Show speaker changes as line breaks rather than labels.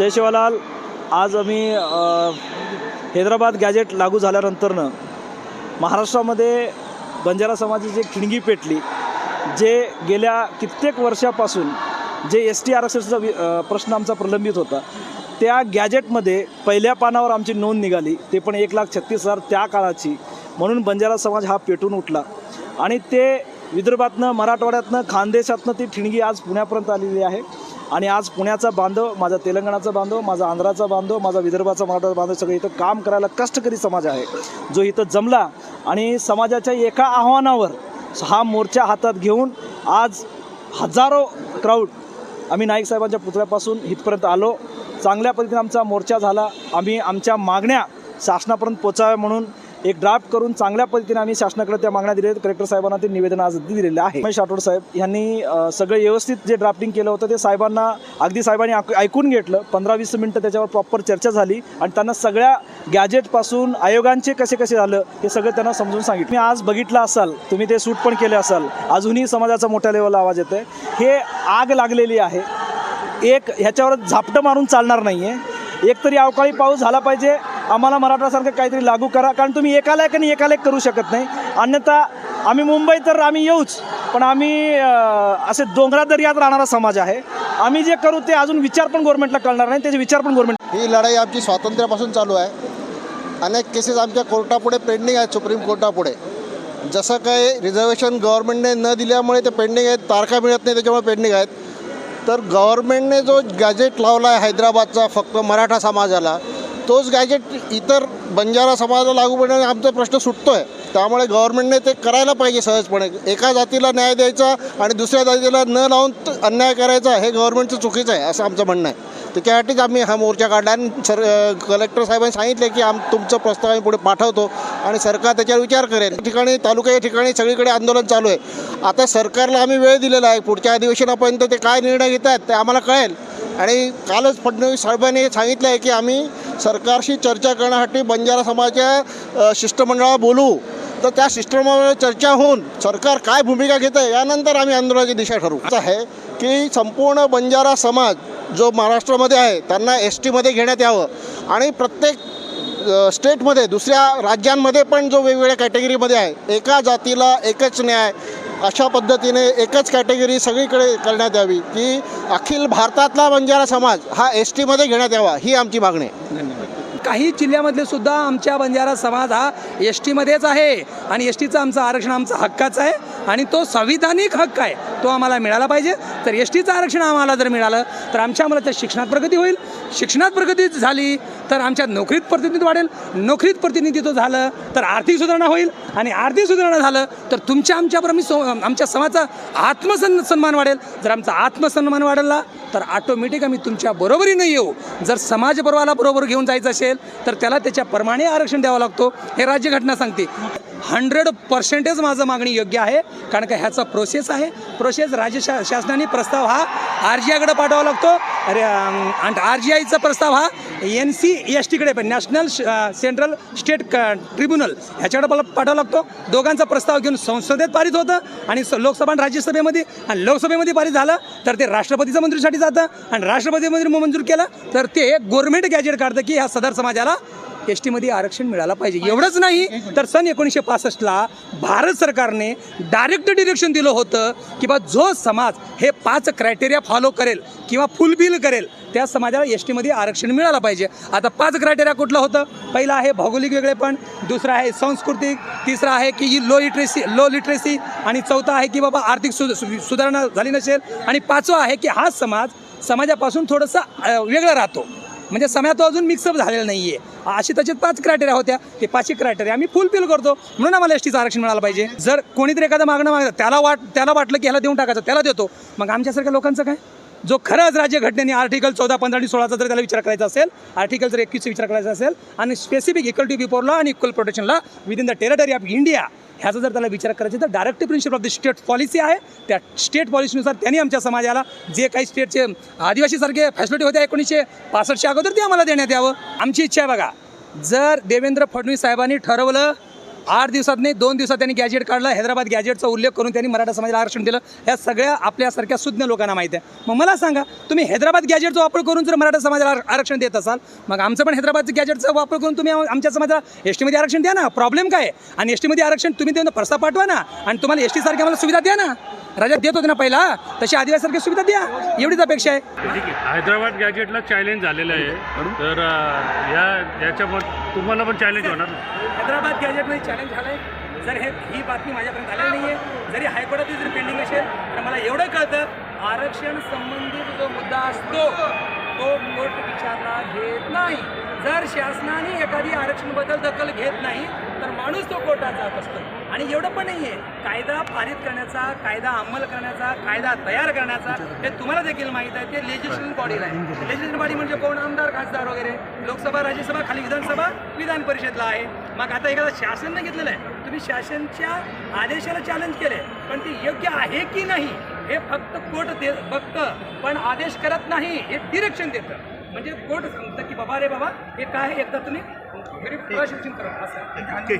जय शिवालाल. आज आम्ही हैदराबाद गॅजेट लागू झाल्यानंतरनं महाराष्ट्रामध्ये बंजारा समाजाची खिणगी पेटली जे गेल्या कित्येक वर्षापासून जे एस टी आरक्षणाचा प्रश्न आमचा प्रलंबित होता त्या गॅजेटमध्ये पहिल्या पानावर आमची नोंद निघाली. ते पण एक लाख छत्तीस हजार त्या काळाची. म्हणून बंजारा समाज हा पेटून उठला. आणि ते विदर्भातनं मराठवाड्यातनं खानदेशातनं ती ठिणगी आज पुण्यापर्यंत आलेली आहे. आणि आज पुण्याचा बांधव माझा तेलंगणाचा बांधव माझा आंध्राचा बांधव माझा विदर्भाचा मराठा बांधव सगळं इथं काम करायला कष्टकरी समाज आहे. जो इथं जमला आणि समाजाच्या एका आव्हानावर हा मोर्चा हातात घेऊन आज हजारो क्राऊड आम्ही नाईक साहेबांच्या पुतळ्यापासून इथपर्यंत आलो. चांगल्या पद्धतीने आमचा मोर्चा झाला. आम्ही आमच्या मागण्या शासनापर्यंत पोचाव्या म्हणून एक ड्राफ्ट करून चांगल्या पद्धतीने आम्ही शासनाकडे त्या मागण्या दिल्या आहेत. कलेक्टर साहेबांना ते निवेदन आज दिलेलं आहे. महेश राठोड साहेब यांनी सगळं व्यवस्थित जे ड्राफ्टिंग केलं होतं ते साहेबांना अगदी साहेबांनी ऐकून घेतलं. पंधरा वीस मिनटं त्याच्यावर प्रॉपर चर्चा झाली आणि त्यांना सगळ्या गॅजेटपासून आयोगांचे कसे कसे झालं हे सगळं त्यांना समजून सांगितलं. मी आज बघितलं असाल तुम्ही ते सूट पण केले असाल अजूनही समाजाचा मोठ्या लेवलला आवाज येतो आहे हे आग लागलेली आहे. एक ह्याच्यावर झापटं मारून चालणार नाही आहे एक तरी अवकाळी पाऊस झाला पाहिजे आम्हाला मराठासारखं काहीतरी लागू करा कारण तुम्ही एकाला एक आणि एकाला एक करू शकत नाही. अन्यथा आम्ही मुंबई तर आम्ही येऊच पण आम्ही असे डोंगरा दर्यात राहणारा समाज आहे. आम्ही जे करू ते अजून विचार पण गव्हर्नमेंटला कळणार नाही त्याचे विचार पण गव्हर्नमेंट
ही लढाई आमची स्वातंत्र्यापासून चालू आहे. अनेक केसेस आमच्या कोर्टापुढे पेंडिंग आहेत सुप्रीम कोर्टापुढे. जसं काही रिझर्वेशन गव्हर्नमेंटने न दिल्यामुळे ते पेंडिंग आहेत तारखा मिळत नाही त्याच्यामुळे पेंडिंग आहेत. तर गव्हर्नमेंटने जो गॅजेट लावला आहे हैदराबादचा फक्त मराठा समाजाला तोच गॅजेट इतर बंजारा समाजाला लागू पडण्याने आमचा प्रश्न सुटतो आहे त्यामुळे गव्हर्नमेंटने ते करायला पाहिजे सहजपणे. एका जातीला न्याय द्यायचा आणि दुसऱ्या जातीला न लावून अन्याय करायचा हे गव्हर्नमेंटचं चुकीचं आहे असं आमचं म्हणणं आहे. त्याच्यासाठीच आम्ही हा मोर्चा काढला आणि सर कलेक्टर साहेबांनी सांगितले की आम तुमचं प्रस्ताव आम्ही पुढे पाठवतो आणि सरकार त्याच्यावर विचार करेल. या ठिकाणी तालुका या ठिकाणी सगळीकडे आंदोलन चालू आहे. आता सरकारला आम्ही वेळ दिलेला आहे. पुढच्या अधिवेशनापर्यंत ते काय निर्णय घेत आहेत ते आम्हाला कळेल. आणि कालच फडणवीस साहेबांनी सांगितलं आहे की आम्ही सरकारशी चर्चा करण्यासाठी बंजारा समाजाच्या शिष्टमंडळाला बोलू. तर त्या शिष्टमंडळावर चर्चा होऊन सरकार काय भूमिका घेतं आहे यानंतर आम्ही आंदोलनाची दिशा ठरवू. असं आहे की संपूर्ण बंजारा समाज जो महाराष्ट्रामध्ये आहे त्यांना एस टीमध्ये घेण्यात यावं. आणि प्रत्येक स्टेटमध्ये दुसऱ्या राज्यांमध्ये पण जो वेगवेगळ्या कॅटेगरीमध्ये आहे एका जातीला एकच न्याय अशा पद्धतीने एकच कॅटेगरी सगळीकडे करण्यात यावी की अखिल भारतातला बंजारा समाज हा एस टीमध्ये घेण्यात यावा ही आमची मागणी आहे.
काही जिल्ह्यामधले सुद्धा आमच्या बंजारा समाज हा एस टीमध्येच आहे. आणि एस टीचं आमचं आरक्षण आमचा हक्काचं आहे. आणि तो संविधानिक हक्क आहे. तो आम्हाला मिळाला पाहिजे. तर एस टीचं आरक्षण आम्हाला जर मिळालं तर आमच्या मुलाच्या शिक्षणात प्रगती होईल. शिक्षणात प्रगती झाली तर आमच्या नोकरीत प्रतिनिधित्व वाढेल. नोकरीत प्रतिनिधित्व झालं तर आर्थिक सुधारणा होईल. आणि आर्थिक सुधारणा झालं तर तुमच्या आमच्यावर सो आमच्या समाजाचा आत्मसन सन्मान वाढेल. जर आमचा आत्मसन्मान वाढला तर ऑटोमॅटिक आम्ही तुमच्या बरोबरीनं येऊ. जर समाजपर्वाला बरोबर घेऊन जायचं असेल तर त्याला त्याच्याप्रमाणे आरक्षण द्यावं लागतो. हे राज्यघटना सांगते. हंड्रेड पर्सेंटेज माझं मागणी योग्य आहे. कारण का ह्याचा प्रोसेस आहे. प्रोसेस राज्य शा शासनाने प्रस्ताव हा आर जी आयकडे पाठवावा लागतो. आणि आर जी आयचा प्रस्ताव हा एन सी एस टीकडे पण नॅशनल सेंट्रल स्टेट क ट्रिब्युनल ह्याच्याकडे मला पाठवावा लागतो. दोघांचा प्रस्ताव घेऊन संसदेत पारित होतं आणि स- लोकसभा आणि राज्यसभेमध्ये आणि लोकसभेमध्ये पारित झालं तर ते राष्ट्रपतीच्या मंजुरीसाठी जातं. आणि राष्ट्रपती मंत्री मंजूर केलं तर ते गोरमेंट गॅजेट काढतं की ह्या सदर समाजाला एस टीमध्ये आरक्षण मिळालं पाहिजे. एवढंच नाही तर सन एकोणीसशे पासष्टला भारत सरकारने डायरेक्ट डिरेक्शन दिलं होतं की बा जो समाज हे पाच क्रायटेरिया फॉलो करेल किंवा फुलफिल करेल त्या समाजाला एस टीमध्ये आरक्षण मिळालं पाहिजे. आता पाच क्रायटेरिया कुठलं होतं? पहिलं आहे भौगोलिक वेगळेपण दुसरं आहे सांस्कृतिक तिसरं आहे की लो लिटरेसी लो लिटरेसी आणि चौथा आहे की बाबा आर्थिक सु सु- सुधारणा झाली नसेल आणि पाचवा आहे की हा समाज समाजापासून थोडंसं वेगळा राहतो. म्हणजे समया तो अजून मिक्सअप झालेला नाही आहे अशी त्याच्यात पाच क्रायटेरिया होत्या. ते पाचशे क्रायटेरिया आम्ही फुलफिल करतो. म्हणून आम्हाला एस टीचं आरक्षण मिळालं पाहिजे. जर कोणीतरी एखादं मागणं मागतं त्याला वाट त्याला वाटलं की ह्याला देऊन टाकायचं त्याला देतो. मग आमच्यासारख्या लोकांचं काय? जो खरंच राज्यघटनेने आर्टिकल चौदा पंधरा आणि सोळाचा जर त्याला विचार करायचा असेल आर्टिकल जर एकवीसचा विचार करायचा असेल आणि स्पेसिफिक इक्वल टू बिफोर आणि equal प्रोटेक्शनला within the territory of India ह्याचा जर त्याला विचार करायचा तर direct principle of the state policy आहे. त्या स्टेट पॉलिसीनुसार त्यांनी आमच्या समाजाला जे काही स्टेटचे आदिवासीसारखे फॅसिलिटी होत्या एकोणीसशे पासष्टच्या अगोदर ते आम्हाला देण्यात यावं. आमची इच्छा आहे बघा जर देवेंद्र फडणवीस साहेबांनी ठरवलं आठ दिवसात नाही दोन दिवसात त्यांनी गॅजेट काढलं हैदराबाद गॅजेटचा उल्लेख करून त्यांनी मराठा समाजाला आरक्षण दिलं. या सगळ्या आपल्यासारख्या सुज्ञ लोकांना माहिती आहे. मग मला सांगा तुम्ही हैदराबाद गॅजेटचा वापर करून जर मराठा समाजाला आर- आरक्षण देत असाल मग आमचं पण हैदराबादचं गॅजेटचा वापर करून तुम्ही आमच्या समाजाला एस टीमध्ये आरक्षण द्या ना. प्रॉब्लेम काय आहे? आणि एस टीमध्ये आरक्षण तुम्ही देऊन प्रस्ताव पाठवा ना. आणि तुम्हाला एस टीसारख्या आम्हाला सुविधा द्या ना. राज्यात देत होते ना पहिला तशी आदिवासीसारखी सुविधा द्या. एवढीच अपेक्षा आहे.
ठीक आहे. हैदराबाद गॅजेटला चॅलेंज झालेलं आहे. तर अ, या याच्यामध्ये तुम्हाला पण चॅलेंज होणार ना?
हैदराबाद गॅजेटमध्ये चॅलेंज झालंय. जर हे ही बातमी माझ्यापर्यंत आलेली नाही आहे जरी हायकोर्टात जर पेंडिंग असेल तर मला एवढं कळतं आरक्षण संबंधित जो मुद्दा असतो तो कोर्ट विचारला घेत नाही. जर शासनाने एखादी आरक्षणबद्दल दखल घेत नाही तर माणूस तो कोर्टात जात असतो. आणि एवढं पण नाही आहे कायदा पारित करण्याचा कायदा अंमल करण्याचा कायदा तयार करण्याचा हे तुम्हाला देखील माहीत आहे ते लेजिस्लेशन बॉडीला आहे. लेजिस्लेशन बॉडी म्हणजे कोण? आमदार खासदार वगैरे. लोकसभा राज्यसभा खाली विधानसभा विधान परिषदला आहे. मग आता एखादा शासनाने घेतलेलं आहे. तुम्ही शासनच्या आदेशाला चॅलेंज केले पण ते योग्य आहे की नाही हे फक्त कोर्ट दे बघतं. पण आदेश करत नाही हे डिरेक्शन देतं. म्हणजे कोर्ट सांगतं की बाबा रे बाबा हे काय आहे एकदा तुम्ही? व्हेरिफिकेशन करा असं